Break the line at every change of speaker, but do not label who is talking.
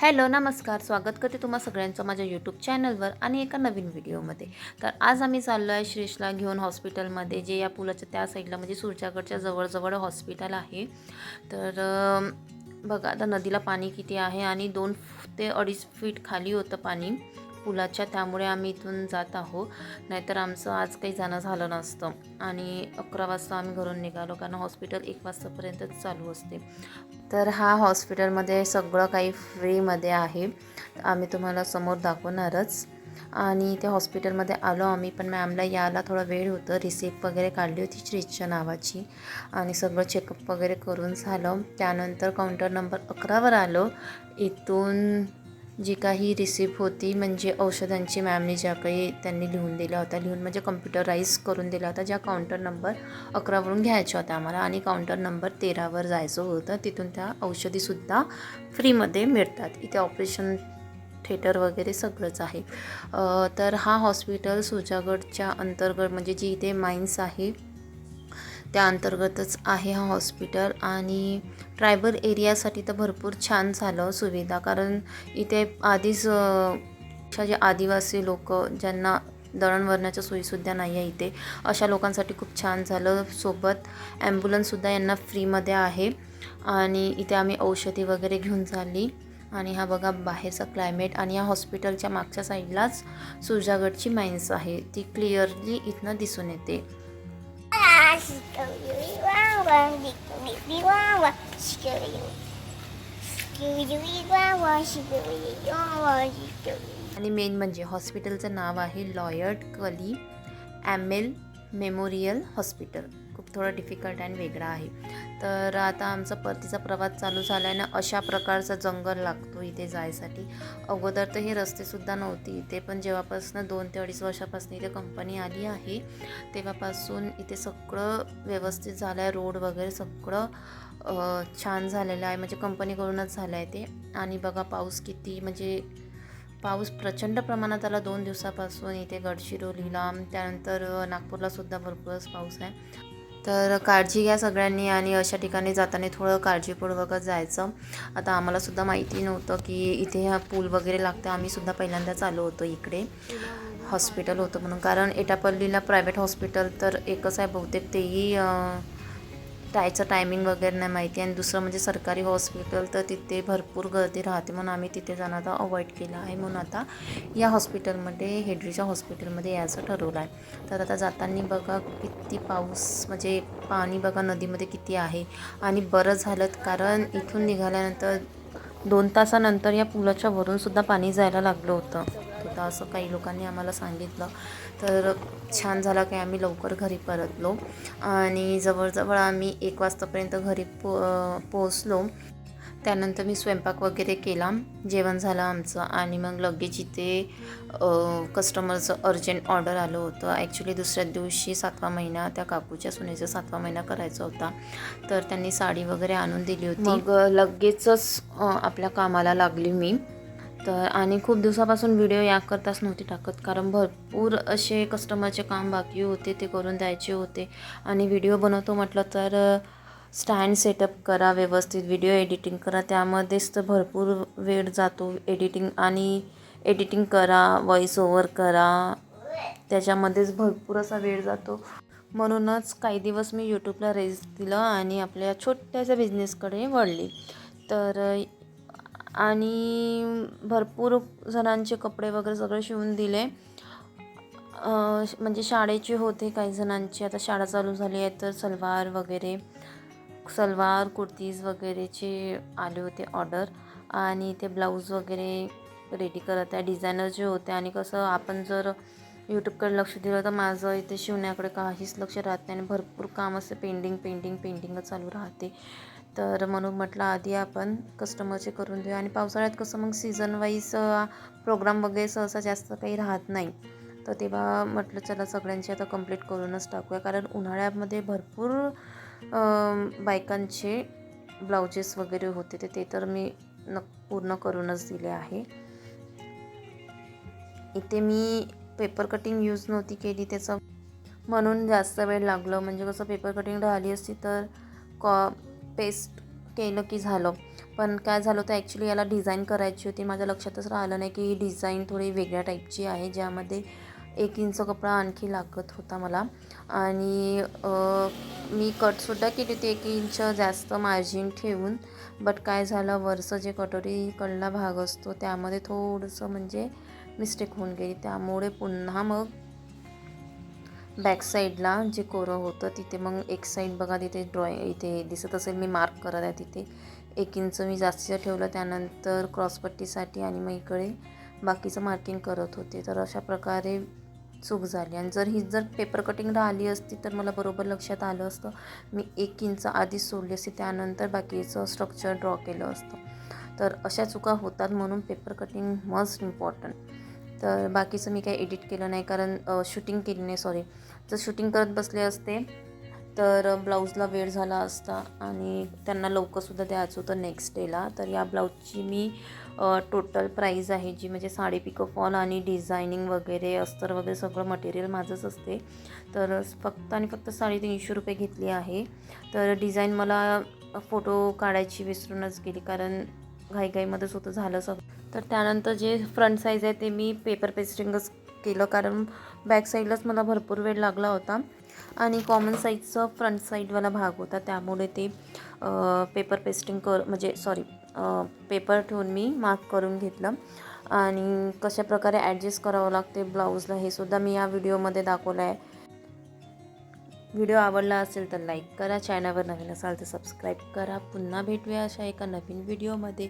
Hello नमस्कार. स्वागत करते तुम्हा सगळ्यांचं माझ्या यूट्यूब चॅनलवर आणि एका नवीन व्हिडिओमध्ये तर आज आम्ही चाललो आहे श्रीषला घेऊन हॉस्पिटलमध्ये जे या पुलाच्या त्या साईडला म्हणजे सुरजागडच्या जवळजवळ हॉस्पिटल आहे. तर बघा आता नदीला पाणी किती आहे आणि दोन ते अडीच फीट खाली होतं पाणी. पुलाच्या त्यामुळे आम्ही इथून जात आहो नाहीतर आमचं आज काही जाणं झालं नसतं. आणि अकरा वाजता आम्ही घरून निघालो कारण हॉस्पिटल एक वाजतापर्यंतच चालू असते. तर हा हॉस्पिटलमध्ये सगळं काही फ्रीमध्ये आहे. आम्ही तुम्हाला समोर दाखवणारच. आणि त्या हॉस्पिटलमध्ये आलो आम्ही पण मॅमला यायला थोडा वेळ होतं. रिसिप्ट वगैरे काढली होती श्रीच्या नावाची. आणि सगळं चेकअप वगैरे करून झालं. त्यानंतर काउंटर नंबर अकरावर आलो. इथून जी काही रिसिप्ट होती म्हणजे औषधांची मॅमने ज्या काही त्यांनी लिहून दिल्या होत्या लिहून म्हणजे कम्प्युटराईज करून दिला होता ज्या काउंटर नंबर अकरावरून घ्यायच्या होत्या आम्हाला आणि काउंटर नंबर तेरावर जायचं होतं. तिथून त्या औषधीसुद्धा फ्रीमध्ये मिळतात. इथे ऑपरेशन थिएटर वगैरे सगळंच आहे. तर हा हॉस्पिटल सुजागडच्या अंतर्गत म्हणजे जी इथे माइन्स आहे त्या अंतर्गतच आहे हा हॉस्पिटल आणि ट्रायबल एरियासाठी तर भरपूर छान झालं सुविधा. कारण इथे आधीच जे आदिवासी लोक ज्यांना दळणवळणाच्या सोयीसुद्धा नाही आहे इथे अशा लोकांसाठी खूप छान झालं. सोबत ॲम्ब्युलन्ससुद्धा यांना फ्रीमध्ये आहे आणि इथे आम्ही औषधी वगैरे घेऊन झाली. आणि हा बघा बाहेरचा क्लायमेट आणि या हॉस्पिटलच्या मागच्या साईडलाच सुजागडची माइन्स आहे. ती क्लिअरली इथनं दिसून येते. आणि मेन म्हणजे हॉस्पिटलचं नाव आहे लॉयर्ड कली ॲमेल मेमोरियल हॉस्पिटल. खूप थोडं डिफिकल्ट आणि वेगळा आहे. तर आता आमचा परतीचा प्रवास चालू झाला आहे ना अशा प्रकारचा जंगल लागतो इथे जायसाठी. अगोदर तर हे रस्तेसुद्धा नव्हती इथे पण जेव्हापासून दोन ते अडीच वर्षापासून इथे कंपनी आली आहे तेव्हापासून इथे सगळं व्यवस्थित झालं आहे रोड वगैरे सगळं छान झालेलं आहे. म्हणजे कंपनीकडूनच झालं आहे ते. आणि बघा पाऊस किती म्हणजे पाऊस प्रचंड प्रमाणात आला दोन दिवसापासून इथे गडचिरोलीला. त्यानंतर नागपूरलासुद्धा नागपूरला सुद्धा भरपूरच पाऊस आहे. तर काळजी घ्या सगळ्यांनी आणि अशा ठिकाणी जाताना थोडं काळजीपूर्वकच जायचं. आता आम्हालासुद्धा माहिती नव्हतं की इथे हा पूल वगैरे लागतं. आम्हीसुद्धा पहिल्यांदाच आलो होतो इकडे. हॉस्पिटल होतं म्हणून. कारण एटापल्लीला प्रायव्हेट हॉस्पिटल तर एकच आहे बहुतेक. तेही अ, त्याचं टायमिंग वगैरे नाही माहिती आणि दुसरं म्हणजे सरकारी हॉस्पिटल तर तिथे भरपूर गर्दी राहते म्हणून आम्ही तिथे जाणं आता अवॉइड केलं आहे म्हणून आता या हॉस्पिटलमध्ये हेड्रीच्या हॉस्पिटलमध्ये यायचं ठरवलं आहे. तर आता जाताना बघा किती पाऊस म्हणजे पाणी बघा नदीमध्ये किती आहे. आणि बरं झालं कारण इथून निघाल्यानंतर दोन तासानंतर या पुलाच्या वरूनसुद्धा पाणी जायला लागलं होतं. तर असं काही लोकांनी आम्हाला सांगितलं. तर छान झालं की आम्ही लवकर घरी परतलो. आणि जवळजवळ आम्ही एक वाजतापर्यंत घरी पो पोचलो त्यानंतर मी स्वयंपाक वगैरे केला. जेवण झालं आमचं आणि मग लगेच इथे कस्टमरचं अर्जंट ऑर्डर आलं होतं. ॲक्च्युली दुसऱ्या दिवशी सातवा महिना त्या काकूच्या सुनेचा सातवा महिना करायचा होता. तर त्यांनी साडी वगैरे आणून दिली होती. मग लगेचच आपल्या कामाला लागली मी. तर आणि खूप दिवसापासून व्हिडिओ याकरताच नव्हती टाकत. कारण भरपूर असे कस्टमरचे काम बाकी होते ते करून द्यायचे होते. आणि व्हिडिओ बनवतो म्हटलं तर स्टँड सेटअप करा व्यवस्थित व्हिडिओ एडिटिंग करा. त्यामध्येच तर भरपूर वेळ जातो एडिटिंग आणि एडिटिंग करा व्हॉइस ओव्हर करा. त्याच्यामध्येच भरपूर असा वेळ जातो. म्हणूनच काही दिवस मी यूट्यूबला रेस दिलं आणि आपल्या छोट्याशा बिझनेसकडे वळली. तर आणि भरपूर जणांचे कपडे वगैरे सगळे शिवून दिले. म्हणजे शाळेचे होते काही जणांचे. आता शाळा चालू झाली आहे तर सलवार वगैरे सलवार कुर्तीज वगैरेचे आले होते ऑर्डर. आणि ते ब्लाऊज वगैरे रेडी करत आहे. डिझायनर जे होते आणि कसं आपण जर यूट्यूबकडे लक्ष दिलं तर माझं इथे शिवण्याकडे काहीच लक्ष राहत नाही. आणि भरपूर काम असं पेंडिंग पेंडिंग पेंटिंगच चालू राहते. तर म्हणून म्हटलं आधी आपण कस्टमरचे करून देऊ. आणि पावसाळ्यात कसं मग सीझन वाईज प्रोग्राम वगैरे सहसा जास्त काही राहत नाही. तर तेव्हा म्हटलं चला सगळ्यांची आता कंप्लीट करूनच टाकूया. कारण उन्हाळ्यामध्ये भरपूर बायकांचे ब्लाउजेस वगैरे होते ते ते तर मी न पूर्ण करूनच दिले आहे. इथे मी पेपर कटिंग यूज नव्हती केली त्याचं म्हणून जास्त वेळ लागलं. म्हणजे कसं पेपर कटिंग राहिली असती तर कॉ पेस्ट केलं की झालं. पण काय झालं होतं ॲक्च्युली याला डिझाईन करायची होती. माझ्या लक्षातच राहिलं नाही की ही डिझाईन थोडी वेगळ्या टाईपची आहे ज्यामध्ये एक इंच कपडा आणखी लागत होता मला. आणि मी कटसुद्धा केली होती एक इंच जास्त मार्जिन ठेवून. बट काय झालं वरचं जे कटोरीकडला भाग असतो त्यामध्ये थोडंसं म्हणजे मिस्टेक होऊन गेली. त्यामुळे पुन्हा मग बॅक साईडला जे कोरं होतं तिथे मग एक साईड बघा तिथे ड्रॉइंग इथे दिसत असेल मी मार्क करत आहे तिथे. एक इंच मी जास्तीचं ठेवलं त्यानंतर क्रॉसपट्टीसाठी आणि मग इकडे बाकीचं मार्किंग करत होते. तर अशा प्रकारे चूक झाली. आणि जर ही जर पेपर कटिंग राहिली असती तर मला बरोबर लक्षात आलं असतं. मी एक इंच आधीच सोडली असती त्यानंतर बाकीचं स्ट्रक्चर ड्रॉ केलं असतं. तर अशा चुका होतात म्हणून पेपर कटिंग मस्ट इम्पॉर्टंट तर बाकीचं मी काही एडिट केलं नाही कारण शूटिंग केली नाही सॉरी जर शूटिंग करत बसले असते. तर ब्लाऊजला वेळ झाला असता आणि त्यांना लवकरसुद्धा द्यायचं होतं नेक्स्ट डेला तर या ब्लाऊजची मी टोटल प्राईज आहे जी म्हणजे साडी पिको फॉल आणि डिझायनिंग वगैरे अस्तर वगैरे सगळं मटेरियल माझंच असते. तर फक्त आणि फक्त साडेतीनशे रुपये घेतली आहे. तर डिझाईन मला फोटो काढायची विसरूनच गेली कारण घाईघाईमध्येच होतं झालं सगळं तर त्यानंतर जे फ्रंट साईज आहे ते मी पेपर पेस्टिंगच केलं कारण बॅक साईडलाच मला भरपूर वेळ लागला होता. आणि कॉमन साईजचं फ्रंट साईडवाला भाग होता त्यामुळे ते पेपर पेस्टिंग कर म्हणजे सॉरी पेपर ठेवून मी मार्क करून घेतलं. आणि कशा प्रकारे ॲडजस्ट करावं लागते ब्लाऊजला हे सुद्धा मी या व्हिडिओमध्ये दाखवलं आहे. व्हिडिओ आवडला असेल तर लाईक करा चॅनलवर नवीन असाल तर सबस्क्राईब करा. पुन्हा भेटूया अशा एका नवीन व्हिडिओमध्ये